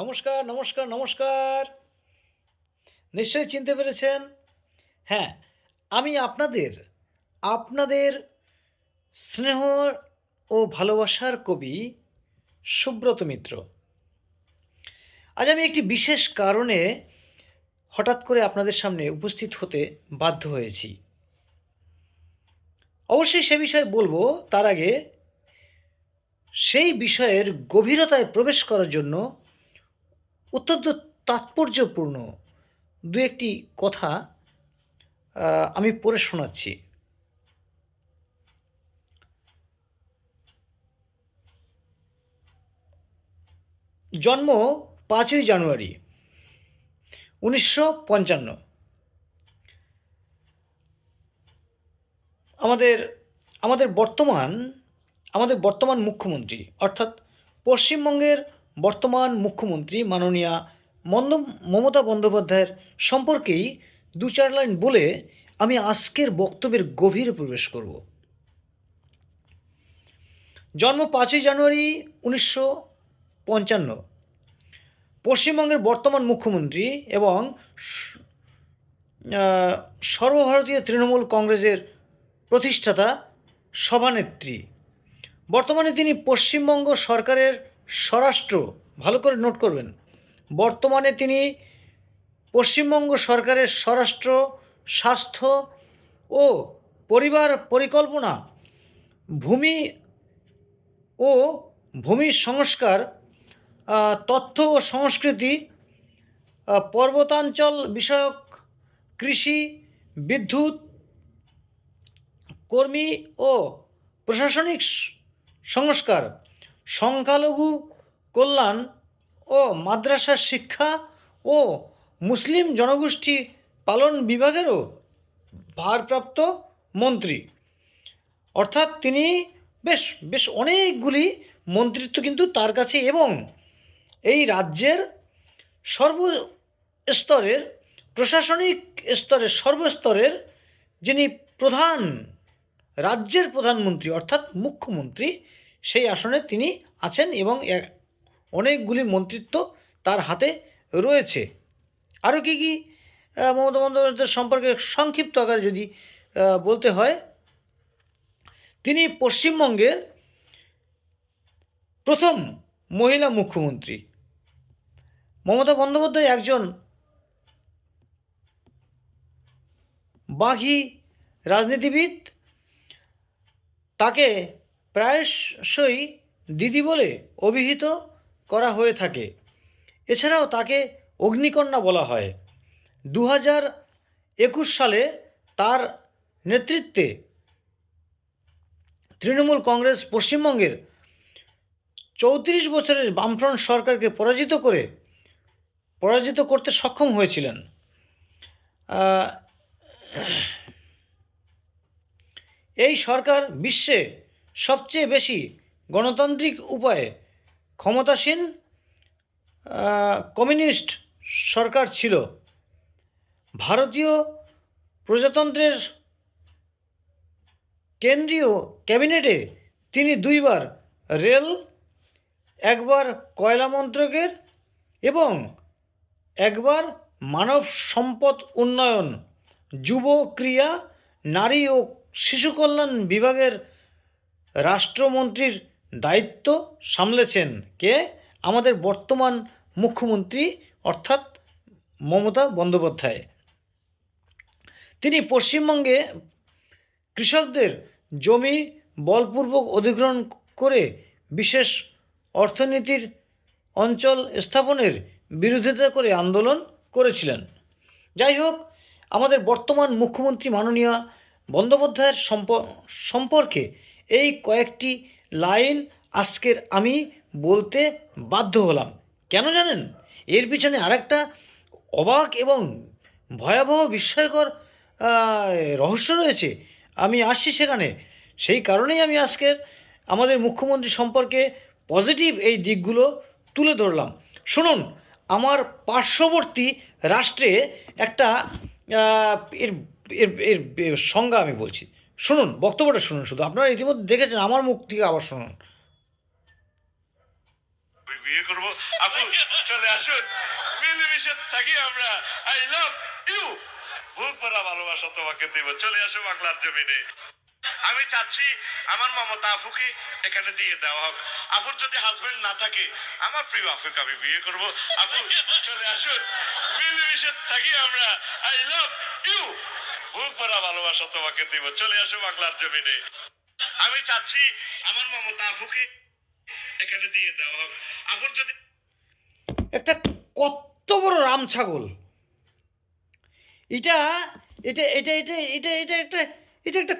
নমস্কার নমস্কার নমস্কার। নিশ্চয়ই চিনতে পেরেছেন? হ্যাঁ আমি আপনাদের আপনাদের স্নেহ ও ভালোবাসার কবি সুব্রত মিত্র। আজ আমি একটি বিশেষ কারণে হঠাৎ করে আপনাদের সামনে উপস্থিত হতে বাধ্য হয়েছি। অবশ্যই সে বিষয়ে বলব, তার আগে সেই বিষয়ের গভীরতায় প্রবেশ করার জন্য অত্যন্ত তাৎপর্যপূর্ণ দু একটি কথা আমি পড়ে শোনাচ্ছি। জন্ম পাঁচই জানুয়ারি, উনিশশো পঞ্চান্ন। আমাদের আমাদের বর্তমান আমাদের বর্তমান মুখ্যমন্ত্রী, অর্থাৎ পশ্চিমবঙ্গের বর্তমান মুখ্যমন্ত্রী মাননীয়া মন্দ, মমতা বন্দ্যোপাধ্যায়ের সম্পর্কেই দু চার লাইন বলে আমি আজকের বক্তব্যের গভীরে প্রবেশ করব। জন্ম পাঁচই জানুয়ারি উনিশশো পঞ্চান্ন। পশ্চিমবঙ্গের বর্তমান মুখ্যমন্ত্রী এবং সর্বভারতীয় তৃণমূল কংগ্রেসের প্রতিষ্ঠাতা সভানেত্রী। বর্তমানে তিনি পশ্চিমবঙ্গ সরকারের স্বরাষ্ট্র, ভালো করে নোট করবেন। বর্তমানে তিনি পশ্চিমবঙ্গ সরকারের স্বরাষ্ট্র, স্বাস্থ্য ও পরিবার পরিকল্পনা, ভূমি ও ভূমি সংস্কার তথ্য ও সংস্কৃতি পর্বতাঞ্চল বিষয়ক, কৃষি, বিদ্যুৎ, কর্মী ও প্রশাসনিক সংস্কার সংখ্যালঘু কল্যাণ ও মাদ্রাসা শিক্ষা ও মুসলিম জনগোষ্ঠী পালন বিভাগেরও ভারপ্রাপ্ত মন্ত্রী। অর্থাৎ তিনি বেশ বেশ অনেকগুলি মন্ত্রিত্ব কিন্তু তার কাছে এবং এই রাজ্যের সর্বস্তরের প্রশাসনিক স্তরের সর্বস্তরের যিনি প্রধান, রাজ্যের প্রধানমন্ত্রী অর্থাৎ মুখ্যমন্ত্রী সেই আসনে তিনি আছেন এবং অনেকগুলি মন্ত্রিত্ব তার হাতে রয়েছে। আরও কী কী মমতা বন্দ্যোপাধ্যায়ের সম্পর্কে সংক্ষিপ্ত আকারে যদি বলতে হয়, তিনি পশ্চিমবঙ্গের প্রথম মহিলা মুখ্যমন্ত্রী। মমতা বন্দ্যোপাধ্যায় একজন বাঘি রাজনীতিবিদ। তাকে প্রায়শই দিদি বলে অভিহিত করা হয়ে থাকে। এছাড়াও তাকে অগ্নিকন্যা বলা হয়। দু হাজার একুশ সালে তার নেতৃত্বে তৃণমূল কংগ্রেস পশ্চিমবঙ্গের চৌত্রিশ বছরের বামফ্রন্ট সরকারকে পরাজিত করে, পরাজিত করতে সক্ষম হয়েছিলেন। এই সরকার বিশ্বে সবচেয়ে বেশি গণতান্ত্রিক উপায়ে ক্ষমতাসীন কমিউনিস্ট সরকার ছিল। ভারতীয় প্রজাতন্ত্রের কেন্দ্রীয় ক্যাবিনেটে তিনি দুইবার রেল, একবার কয়লা মন্ত্রকের এবং একবার মানব সম্পদ উন্নয়ন, যুব ক্রিয়া, নারী ও শিশু কল্যাণ বিভাগের রাষ্ট্রমন্ত্রীর দায়িত্ব সামলেছেন কে? আমাদের বর্তমান মুখ্যমন্ত্রী অর্থাৎ মমতা বন্দ্যোপাধ্যায়। তিনি পশ্চিমবঙ্গে কৃষকদের জমি বলপূর্বক অধিগ্রহণ করে বিশেষ অর্থনীতির অঞ্চল স্থাপনের বিরোধিতা করে আন্দোলন করেছিলেন। যাই হোক, আমাদের বর্তমান মুখ্যমন্ত্রী মাননীয় বন্দ্যোপাধ্যায়ের সম্প- সম্পর্কে এই কয়েকটি লাইন আজকের আমি বলতে বাধ্য হলাম। কেন জানেন? এর পিছনে আরেকটা অবাক এবং ভয়াবহ বিস্ময়কর রহস্য রয়েছে। আমি আসছি সেখানে। সেই কারণেই আমি আজকের আমাদের মুখ্যমন্ত্রী সম্পর্কে পজিটিভ এই দিকগুলো তুলে ধরলাম। শুনুন, আমার পার্শ্ববর্তী রাষ্ট্রে একটা এর এর এর সংজ্ঞা আমি বলছি। শুনুন, বক্তব্যটা শুনুন শুধু। আপনারা ইতিমধ্যে দেখেছেন, আমার মুখ থেকে আবার শুনুন। বিয়ে করব। আপু চলে আসুন। মিলেমিশে থাকি আমরা। আই লাভ ইউ ভালোবাসা তোমাকে দেব। চলে আসো বাংলার জমিনে। আমি চাচ্ছি আমার মমতা আফুকে এখানে দিয়ে দেওয়া হোক। আফুর যদি হাজবেন্ড না থাকে, আমার প্রিয় আফুকে আমি বিয়ে করব। আপু চলে আসুন। মিলেমিশে থাকি আমরা। আই লাভ ইউ ভালোবাসা তোমাকে দেব। চলে আসো বাংলার জমিনে। আমি চাচ্ছি আমার মমতা আফুকে এখানে দিয়ে দেওয়া হোক। যদি একটা কত বড় রাম ছাগল। এটা এটা এটা এটা এটা এটা একটা এটা একটা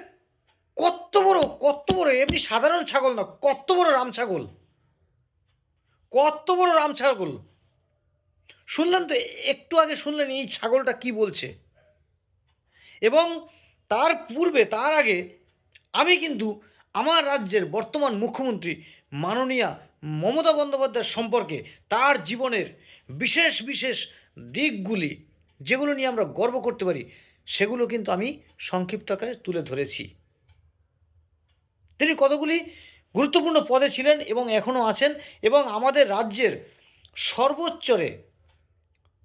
কত বড় কত বড়, এমনি সাধারণ ছাগল না, কত বড় রাম ছাগল। কত বড় রাম ছাগল। শুনলেন তো, একটু আগে শুনলেন এই ছাগলটা কি বলছে? এবং তার পূর্বে, তার আগে আমি কিন্তু আমার রাজ্যের বর্তমান মুখ্যমন্ত্রী মাননীয়া মমতা বন্দ্যোপাধ্যায় সম্পর্কে তার জীবনের বিশেষ বিশেষ দিকগুলি, যেগুলো নিয়ে আমরা গর্ব করতে পারি, সেগুলো কিন্তু আমি সংক্ষিপ্ত আকারে তুলে ধরেছি। তিনি কতগুলি গুরুত্বপূর্ণ পদে ছিলেন এবং এখনও আছেন এবং আমাদের রাজ্যের সর্বোচ্চরে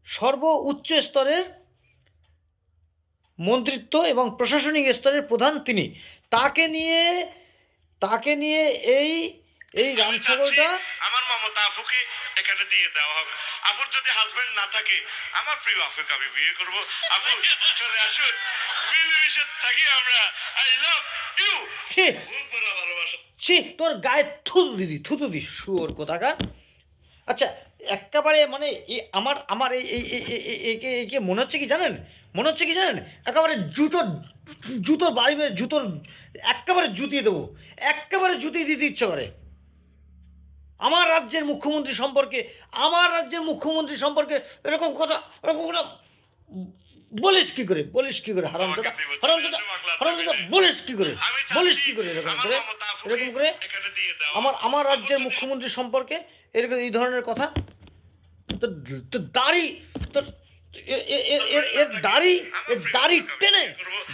সর্ব উচ্চ স্তরের মন্ত্রিত্ব এবং প্রশাসনিক স্তরের প্রধান তিনি তাকে নিয়ে তাকে নিয়ে এই এই রাম আমি চাচ্ছি ছাগলটা আমার মমতা আফুকে এখানে দিয়ে দেওয়া হোক আফুর যদি হাজবেন্ড না থাকে আমার প্রিয় আফুকে আমি বিয়ে করব আপু চলে আসুন মিলেমিশে থাকি আমরা আই লাভ ইউ ছি ছি তোর গায়ে থুতু দিদি থুতু দি শুয়োর কোথাকার আচ্ছা একেবারে মানে আমার আমার এই এই এই- এই- এই- একে একে মনে হচ্ছে কি জানেন মনে হচ্ছে কি জানেন? একেবারে জুতোর জুতোর বাড়ি জুতোর একেবারে জুতিয়ে দেবো। একেবারে জুতিয়ে দিতে ইচ্ছে করে। আমার রাজ্যের মুখ্যমন্ত্রী সম্পর্কে আমার রাজ্যের মুখ্যমন্ত্রী সম্পর্কে এরকম কথা এরকম কথা বলিস কি করে? বলিস কি করে? হারাম দাদা হারাম দাদা হারাম দাদা বলিস কি করে? বলিস কি করে এরকম করে? এরকম করে আমার আমার রাজ্যের মুখ্যমন্ত্রী সম্পর্কে এরকম এই ধরনের কথা? তো তো দাড়ি তো এর দাড়ি এর দাড়ি টেনে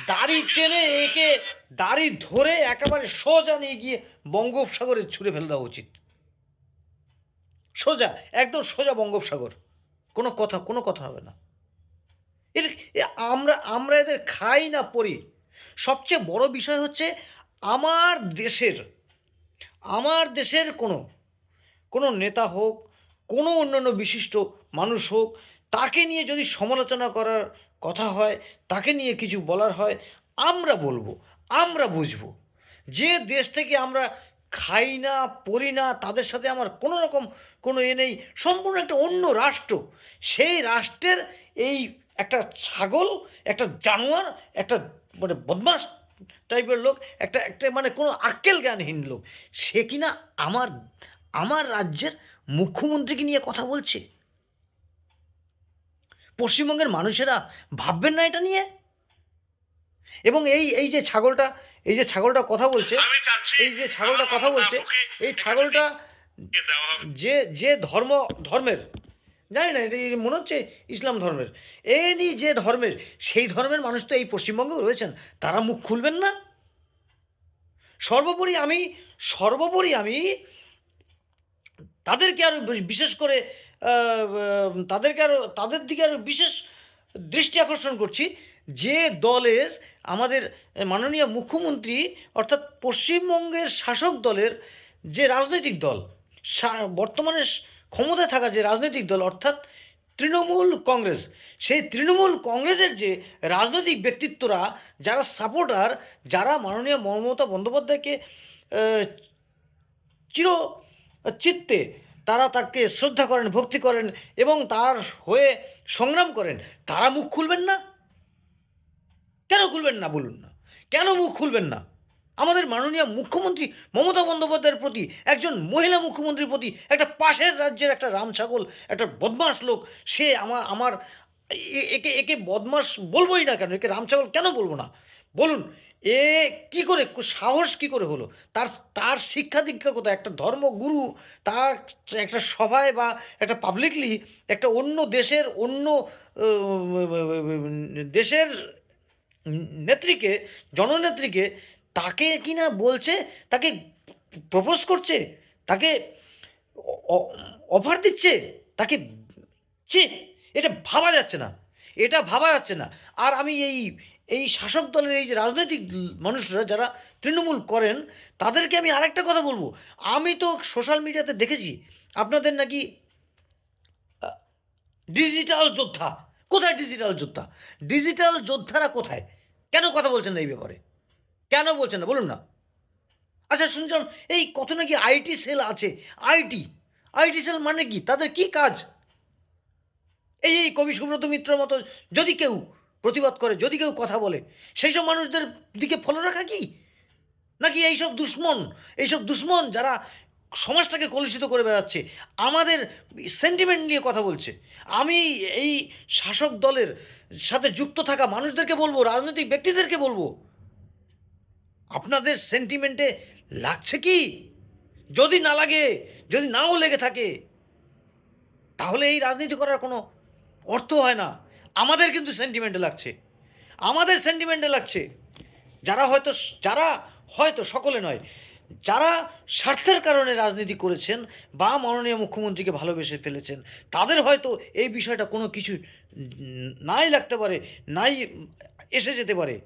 দাড়ি টেনে একে দাড়ি ধরে একেবারে সোজা নিয়ে গিয়ে বঙ্গোপসাগরে ছুঁড়ে ফেলে দেওয়া উচিত। সোজা, একদম সোজা বঙ্গোপসাগর। কোনো কথা কোনো কথা হবে না। এর আমরা আমরা এদের খাই না পড়ি। সবচেয়ে বড় বিষয় হচ্ছে আমার দেশের আমার দেশের কোনো কোনো নেতা হোক, কোনো অন্যান্য বিশিষ্ট মানুষ হোক তাকে নিয়ে যদি সমালোচনা করার কথা হয়, তাকে নিয়ে কিছু বলার হয়, আমরা বলব, আমরা বুঝব। যে দেশ থেকে আমরা খাই না, পড়ি না, তাদের সাথে আমার কোনো রকম কোনো এ নেই, সম্পূর্ণ একটা অন্য রাষ্ট্র। সেই রাষ্ট্রের এই একটা ছাগল, একটা জানোয়ার, একটা মানে বদমাস টাইপের লোক, একটা একটা মানে কোনো আক্কেল জ্ঞানহীন লোক, সে কিনা আমার আমার রাজ্যের মুখ্যমন্ত্রীকে নিয়ে কথা বলছে? পশ্চিমবঙ্গের মানুষেরা ভাববেন না এটা নিয়ে? এবং এই এই যে ছাগলটা এই যে ছাগলটা কথা বলছে এই যে ছাগলটা কথা বলছে এই ছাগলটা। যে যে ধর্ম ধর্মের জানি না এটা মনে হচ্ছে ইসলাম ধর্মের? এনি যে ধর্মের সেই ধর্মের মানুষ তো এই পশ্চিমবঙ্গেও রয়েছেন তারা মুখ খুলবেন না? সর্বোপরি আমি সর্বোপরি আমি তাদেরকে আরও বিশেষ করে তাদেরকে আরও তাদের দিকে আরও বিশেষ দৃষ্টি আকর্ষণ করছি যে দলের আমাদের মাননীয় মুখ্যমন্ত্রী অর্থাৎ পশ্চিমবঙ্গের শাসক দলের যে রাজনৈতিক দল বর্তমানে ক্ষমতায় থাকা যে রাজনৈতিক দল অর্থাৎ তৃণমূল কংগ্রেস, সেই তৃণমূল কংগ্রেসের যে রাজনৈতিক ব্যক্তিত্বরা, যারা সাপোর্টার, যারা মাননীয় মমতা বন্দ্যোপাধ্যায়কে চির চিত্তে তারা তাকে শ্রদ্ধা করেন, ভক্তি করেন এবং তার হয়ে সংগ্রাম করেন। তারা মুখ খুলবেন না? কেন খুলবেন না বলুন না? কেন মুখ খুলবেন না? আমাদের মাননীয় মুখ্যমন্ত্রী মমতা বন্দ্যোপাধ্যায়ের প্রতি, একজন মহিলা মুখ্যমন্ত্রীর প্রতি একটা পাশের রাজ্যের একটা রাম ছাগল একটা বদমাস লোক, সে আমার আমার একে একে বদমাস বলবোই না কেন? একে রাম ছাগল কেন বলব না? বলুন এ কি করে সাহস কি করে হলো? তার তার শিক্ষা দীক্ষা কোথায়? একটা ধর্মগুরু, তার একটা সভায় বা একটা পাবলিকলি একটা অন্য দেশের অন্য দেশের নেত্রীকে, জননেত্রীকে তাকে কিনা বলছে, তাকে প্রপোজ করছে, তাকে অফার দিচ্ছে, তাকে, ছি, এটা ভাবা যাচ্ছে না। এটা ভাবা যাচ্ছে না। আর আমি এই এই শাসক দলের এই যে রাজনৈতিক মানুষরা যারা তৃণমূল করেন, তাদেরকে আমি আরেকটা কথা বলব। আমি তো সোশ্যাল মিডিয়াতে দেখেছি, আপনাদের নাকি ডিজিটাল যোদ্ধা। কোথায় ডিজিটাল যোদ্ধা? ডিজিটাল যোদ্ধারা কোথায়? কেন কথা বলছেন না এই ব্যাপারে? কেন বলছেন না? বলুন না। আচ্ছা শুনছিলাম, এই কত নাকি আইটি সেল আছে? আইটি আইটি সেল মানে কি? তাদের কি কাজ? এই এই কবি সুব্রত মিত্রের মতো যদি কেউ প্রতিবাদ করে, যদি কেউ কথা বলে, সেই সব মানুষদের দিকে ফলো রাখা কি? নাকি এইসব দুশ্মন এইসব দুশ্মন যারা সমাজটাকে কলুষিত করে বেড়াচ্ছে, আমাদের সেন্টিমেন্ট নিয়ে কথা বলছে? আমি এই শাসক দলের সাথে যুক্ত থাকা মানুষদেরকে বলব, রাজনৈতিক ব্যক্তিদেরকে বলব, আপনাদের সেন্টিমেন্টে লাগছে কি? যদি না লাগে, যদি নাও লেগে থাকে, তাহলে এই রাজনীতি করার কোনো অর্থ হয় না। আমাদের কিন্তু সেন্টিমেন্টে লাগছে। আমাদের সেন্টিমেন্টে লাগছে। যারা হয়তো যারা হয়তো সকলে নয়, যারা স্বার্থের কারণে রাজনীতি করেছেন বা মাননীয় মুখ্যমন্ত্রীকে ভালোবেসে ফেলেছেন, তাদের হয়তো এই বিষয়টা কোনো কিছু নাই লাগতে পারে, নাই এসে যেতে পারে।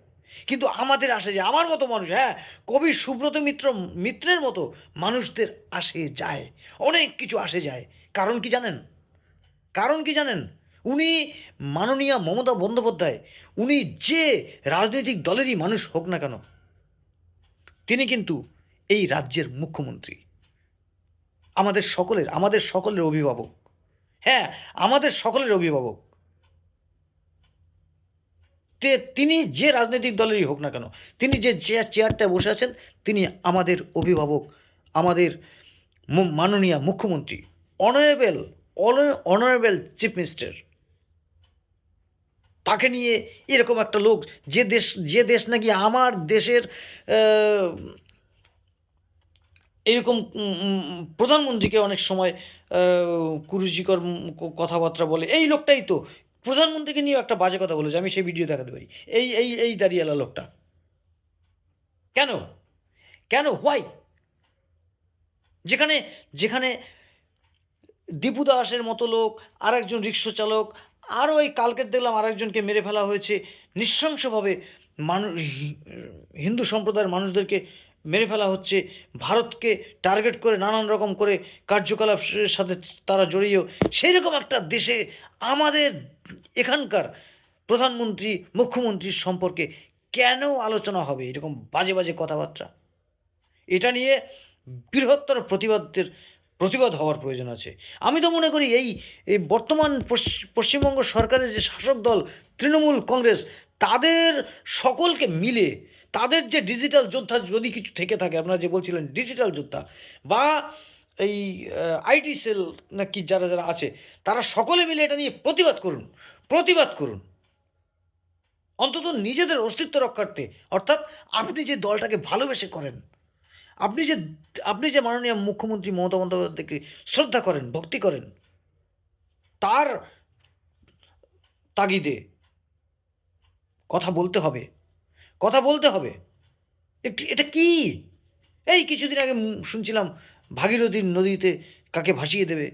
কিন্তু আমাদের আসে যে, আমার মতো মানুষ হ্যাঁ কবি সুব্রত মিত্র, মিত্রের মতো মানুষদের আসে যায়। অনেক কিছু আসে যায়। কারণ কি জানেন? কারণ কি জানেন? উনি মাননীয় মমতা বন্দ্যোপাধ্যায়, উনি যে রাজনৈতিক দলেরই মানুষ হোক না কেন, তিনি কিন্তু এই রাজ্যের মুখ্যমন্ত্রী। আমাদের সকলের আমাদের সকলের অভিভাবক। হ্যাঁ আমাদের সকলের অভিভাবক। তে তিনি যে রাজনৈতিক দলেরই হোক না কেন, তিনি যে চেয়ার, চেয়ারটায় বসে আছেন, তিনি আমাদের অভিভাবক, আমাদের মাননীয় মুখ্যমন্ত্রী, অনারেবল অনারেবল চিফ মিনিস্টার। তাকে নিয়ে এরকম একটা লোক, যে দেশ যে দেশ নাকি আমার দেশের এরকম প্রধানমন্ত্রীকে অনেক সময় কুরুচিকর কথাবার্তা বলে। এই লোকটাই তো। প্রধানমন্ত্রীকে নিয়ে একটা বাজে কথা বলেছে, আমি সেই ভিডিও দেখাতে পারি। এই এই এই দাঁড়িয়েলা লোকটা। কেন? কেন? হোয়াই যেখানে যেখানে দীপু দাসের মতো লোক, আরেকজন রিক্সা চালক আরও ওই কালকের দেখলাম আরেকজনকে মেরে ফেলা হয়েছে। নৃশংসভাবে মানুষ হিন্দু সম্প্রদায়ের মানুষদেরকে মেরে ফেলা হচ্ছে। ভারতকে টার্গেট করে নানান রকম করে কার্যকলাপের সাথে তারা জড়িয়েও সেই রকম একটা দেশে আমাদের এখানকার প্রধানমন্ত্রী, মুখ্যমন্ত্রীর সম্পর্কে কেন আলোচনা হবে? এরকম বাজে বাজে কথাবার্তা। এটা নিয়ে বৃহত্তর প্রতিবাদের প্রতিবাদ হওয়ার প্রয়োজন আছে। আমি তো মনে করি এই বর্তমান পশ্চ- পশ্চিমবঙ্গ সরকারের যে শাসক দল তৃণমূল কংগ্রেস, তাদের সকলকে মিলে, তাদের যে ডিজিটাল যোদ্ধা যদি কিছু থেকে থাকে, আপনারা যে বলছিলেন ডিজিটাল যোদ্ধা বা এই আইটি সেল না কি যারা যারা আছে, তারা সকলে মিলে এটা নিয়ে প্রতিবাদ করুন প্রতিবাদ করুন। অন্তত নিজেদের অস্তিত্ব রক্ষার্থে, অর্থাৎ আপনি যে দলটাকে ভালোবেসে করেন আপনি যে আপনি যে মাননীয় মুখ্যমন্ত্রী মমতা বন্দ্যোপাধ্যায়কে শ্রদ্ধা করেন, ভক্তি করেন, তার তাগিদে কথা বলতে হবে, কথা বলতে হবে। একটি, এটা কি? এই কিছুদিন আগে শুনছিলাম ভাগীরথী নদীতে কাকে ভাসিয়ে দেবে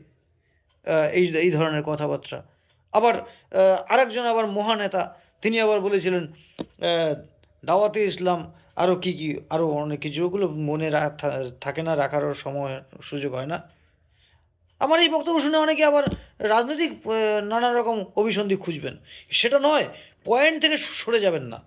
এই এই ধরনের কথাবার্তা। আবার আরেকজন আবার মহানেতা, তিনি আবার বলেছিলেন দাওয়াতে ইসলাম আরও কী কী আরও অনেক কিছু, ওগুলো মনে থাকে না, রাখারও সময়, সুযোগ হয় না। আমার এই বক্তব্য শুনে অনেকে আবার রাজনৈতিক নানা রকম অভিসন্ধি খুঁজবেন। সেটা নয় পয়েন্ট থেকে সরে যাবেন না।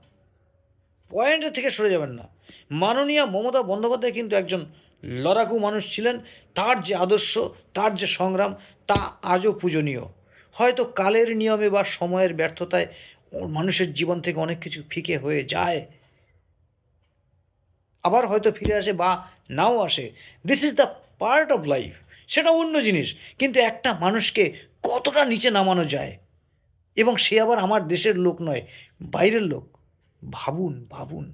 পয়েন্টের থেকে সরে যাবেন না। মাননীয় মমতা বন্দ্যোপাধ্যায় কিন্তু একজন লড়াকু মানুষ ছিলেন। তার যে আদর্শ, তার যে সংগ্রাম, তা আজও পূজনীয়। হয়তো কালের নিয়মে বা সময়ের ব্যর্থতায় মানুষের জীবন থেকে অনেক কিছু ফিকে হয়ে যায়। আবার হয়তো ফিরে আসে বা নাও আসে। This is the part of life সেটা অন্য জিনিস। কিন্তু একটা মানুষকে কতটা নিচে নামানো যায়? এবং সে আবার আমার দেশের লোক নয়, বাইরের লোক। ভাবুন ভাবুন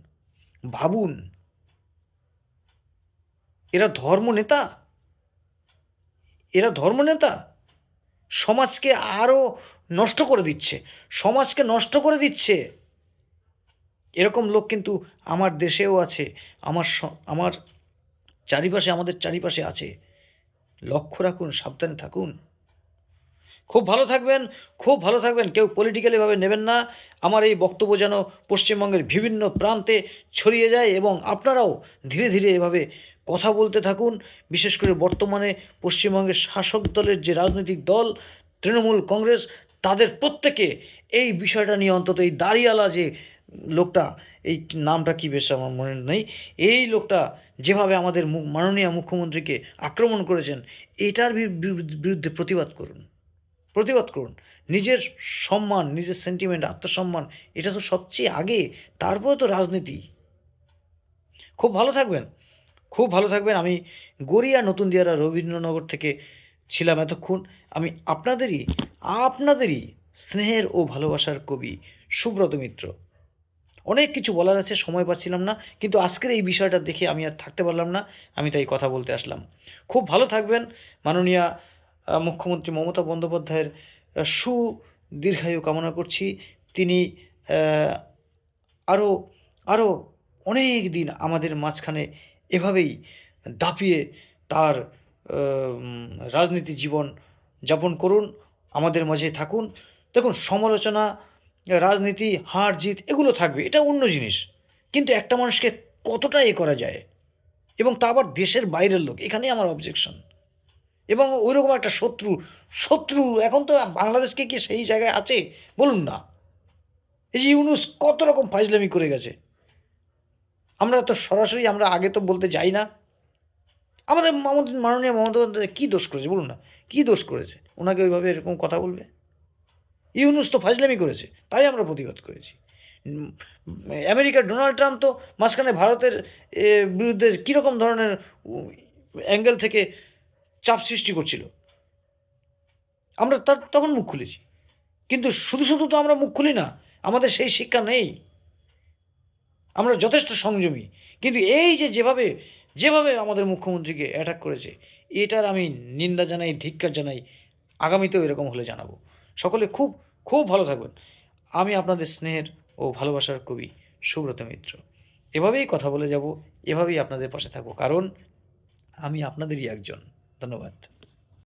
ভাবুন। এরা ধর্মনেতা এরা ধর্মনেতা সমাজকে আরও নষ্ট করে দিচ্ছে। সমাজকে নষ্ট করে দিচ্ছে। এরকম লোক কিন্তু আমার দেশেও আছে, আমার আমার চারিপাশে, আমাদের চারিপাশে আছে। লক্ষ্য রাখুন, সাবধানে থাকুন। খুব ভালো থাকবেন, খুব ভালো থাকবেন, কেউ পলিটিক্যালিভাবে নেবেন না। আমার এই বক্তব্য যেন পশ্চিমবঙ্গের বিভিন্ন প্রান্তে ছড়িয়ে যায় এবং আপনারাও ধীরে ধীরে এভাবে কথা বলতে থাকুন। বিশেষ করে বর্তমানে পশ্চিমবঙ্গের শাসক দলের যে রাজনৈতিক দল, তৃণমূল কংগ্রেস, তাদের প্রত্যেকে এই বিষয়টা নিয়ে অন্তত এই দাঁড়িয়ালা যে লোকটা, এই নামটা কি বেশ আমার মনে নেই, এই লোকটা যেভাবে আমাদের মাননীয় মুখ্যমন্ত্রীকে আক্রমণ করেছেন, এটার বিরুদ্ধে প্রতিবাদ করুন। প্রতিবাদ করুন। নিজের সম্মান, নিজের সেন্টিমেন্ট আত্মসম্মান, এটা তো সবচেয়ে আগে তারপরে তো রাজনীতি। খুব ভালো থাকবেন, খুব ভালো থাকবেন। আমি গড়িয়া নতুন দিয়ারা রবীন্দ্রনগর থেকে ছিলাম এতক্ষণ। আমি আপনাদেরই আপনাদেরই স্নেহের ও ভালোবাসার কবি সুব্রত মিত্র। অনেক কিছু বলার আছে, সময় পাচ্ছিলাম না, কিন্তু আজকের এই বিষয়টা দেখে আমি আর থাকতে পারলাম না, আমি তাই কথা বলতে আসলাম। খুব ভালো থাকবেন, মাননীয়া মুখ্যমন্ত্রী মমতা বন্দ্যোপাধ্যায়ের সুদীর্ঘায়ু কামনা করছি। তিনি আরও আরও অনেক দিন আমাদের মাঝখানে এভাবেই দাপিয়ে তার রাজনীতি জীবন যাপন করুন, আমাদের মাঝে থাকুন। দেখুন, সমালোচনা রাজনীতি, হার জিত, এগুলো থাকবে, এটা অন্য জিনিস। কিন্তু একটা মানুষকে কতটা এ করা যায়? এবং তা আবার দেশের বাইরের লোক, এখানেই আমার অবজেকশন এবং ওই রকম একটা শত্রু শত্রু, এখন তো বাংলাদেশকে কি সেই জায়গায় আছে? বলুন না। এই যে ইউনুস কত রকম ফাইজলামি করে গেছে। আমরা তো সরাসরি আমরা আগে তো বলতে যাই না। আমাদের আমাদের মাননীয় মমতা কী দোষ করেছে? বলুন না। কী দোষ করেছে? ওনাকে ওইভাবে এরকম কথা বলবে? ইউনুস তো ফাজলামি করেছে, তাই আমরা প্রতিবাদ করেছি। আমেরিকার ডোনাল্ড ট্রাম্প তো মাঝখানে ভারতের বিরুদ্ধে কীরকম ধরনের অ্যাঙ্গেল থেকে চাপ সৃষ্টি করছিল। আমরা তার, তখন মুখ খুলেছি। কিন্তু শুধু শুধু তো আমরা মুখ খুলি না, আমাদের সেই শিক্ষা নেই। আমরা যথেষ্ট সংযমী। কিন্তু এই যে যেভাবে যেভাবে আমাদের মুখ্যমন্ত্রীকে অ্যাটাক করেছে, এটার আমি নিন্দা জানাই, ধিক্কার জানাই, আগামীতেও এরকম হলে জানাব। সকলে খুব খুব ভালো থাকবেন। আমি আপনাদের স্নেহের ও ভালোবাসার কবি সুব্রত মিত্র। এভাবেই কথা বলে যাব, এভাবেই আপনাদের পাশে থাকব। কারণ আমি আপনাদেরই একজন। ধন্যবাদ।